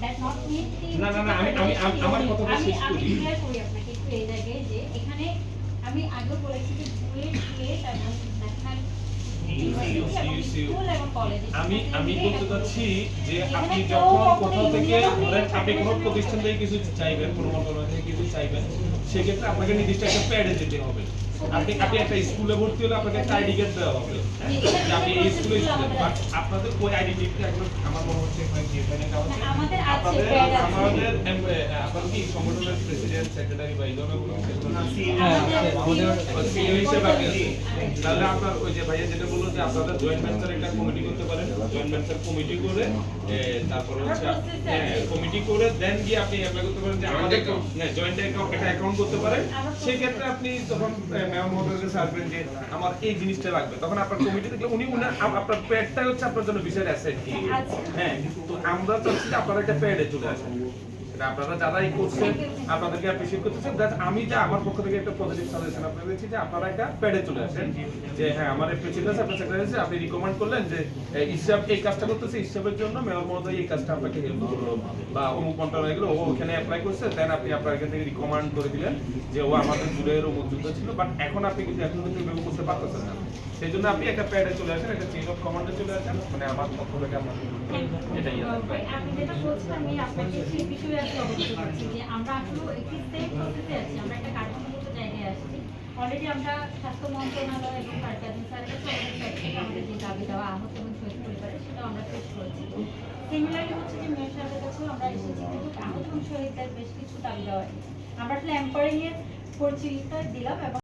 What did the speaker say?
না, না, না, আমি- আমি- আমি- আমার কথাটা আমি শেষ আমি ক্লিয়ার করি আপনাকে একটু এই জায়গায় যে এখানে আমি আগেও বলেছি যে বুয়েট কুয়েট এবং ন্যাশনাল ইউনিভার্সিটি এবং স্কুল এবং কলেজ আমি আমি বলতে চাচ্ছি যে আপনি যখন কোথাও থেকে union আপনি কোনো প্রতিষ্ঠান থেকে কিছু চাইবেন কোনো মন্ত্রণালয় থেকে কিছু চাইবেন সেক্ষেত্রে আপনাকে নির্দিষ্ট একটা প্যাডে যেতে হবে। আপনি আপনি একটা স্কুলে ভর্তি হলে আপনাকে একটা আইডি কার্ড দেওয়া হবে হ্যাঁ? আপনি এই স্কুলে স্টুডেন্ট বাট আপনাদের ওই আইডেন্টিটি এখন আমার মনে হচ্ছে এখানে না, আমাদের আপনাদের আছে। আমাদের কি সংগঠনের প্রেসিডেন্ট সেক্রেটারি বা এই? হ্যাঁ, হিসেবে আপনি তাহলে আপনার ওই যে ভাইয়া যেটা বলল যে আপনারা জয়েন্ট ভেঞ্চার একটা কমিটি করতে পারেন। জয়েন্ট ভেঞ্চার কমিটি করে এ, হচ্ছে কমিটি করে দেন গিয়ে আপনি অ্যাপ্লাই করতে পারেন যে আমাদের হ্যাঁ জয়েন্ট অ্যাকাউন্ট একটা অ্যাকাউন্ট করতে পারেন। সেই ক্ষেত্রে আপনি তখন ম্যাম মহোদয়ের কাছে যে আমার এই জিনিসটা লাগবে। তখন আপনার কমিটি দেখলে উনি উনি আপনার প্যাডটা হচ্ছে আপনার জন্য অ্যাসেট আচ্ছা। হ্যাঁ তো আমরা চাচ্ছি যে আপনারা একটা প্যাডে চলে আসেন। আপনারা করছেন, আপনাদেরকে অ্যাপ্রিশিয়েট করতেছেন। দ্যাট আমি যে আমার পক্ষ থেকে একটা পজিটিভ সাজেশন আপনাদের দিচ্ছি যে আপনারা একটা প্যাডে চলে আসেন। যে হ্যাঁ আমার আছে, আপনার সেক্রেটারি আপনি রিকমেন্ড করলেন যে এই কাজটা করতেছে হিসাবের জন্য মেয়র মহোদয় এই কাজটা আপনাকে হেল্প করল। বা অমুক ও ওখানে অ্যাপ্লাই করছে দেন আপনি আপনার এখান থেকে রিকমেন্ড করে দিলেন যে, ও আমাদের জুড়ের অমুক যুদ্ধ ছিল বাট এখন আপনি কিন্তু এখন কিন্তু করতে পারতেছেন না। সেই জন্য আপনি একটা প্যাডে চলে আসেন, একটা চেইন অফ কমান্ডে চলে আসেন মানে আমার পক্ষ থেকে এটাই আমি যেটা বলছিলাম, আমি আপনাকে সেই বিষয়ে অবগত করছি যে আমরা আসলে একটি আমরা একটা জায়গায় আসছি অলরেডি আমরা স্বাস্থ্য মন্ত্রণালয় এবং আমাদের যে দাবি আহত এবং শহীদ পরিবারের আমরা পেশ করেছি। সিমিলারলি হচ্ছে যে মেয়র সাহেবের আমরা এসেছি, কিন্তু আহত এবং শহীদদের বেশ কিছু দাবি দেওয়া আমরা আসলে এম্পারিং এর পরিচিতি দিলাম এবং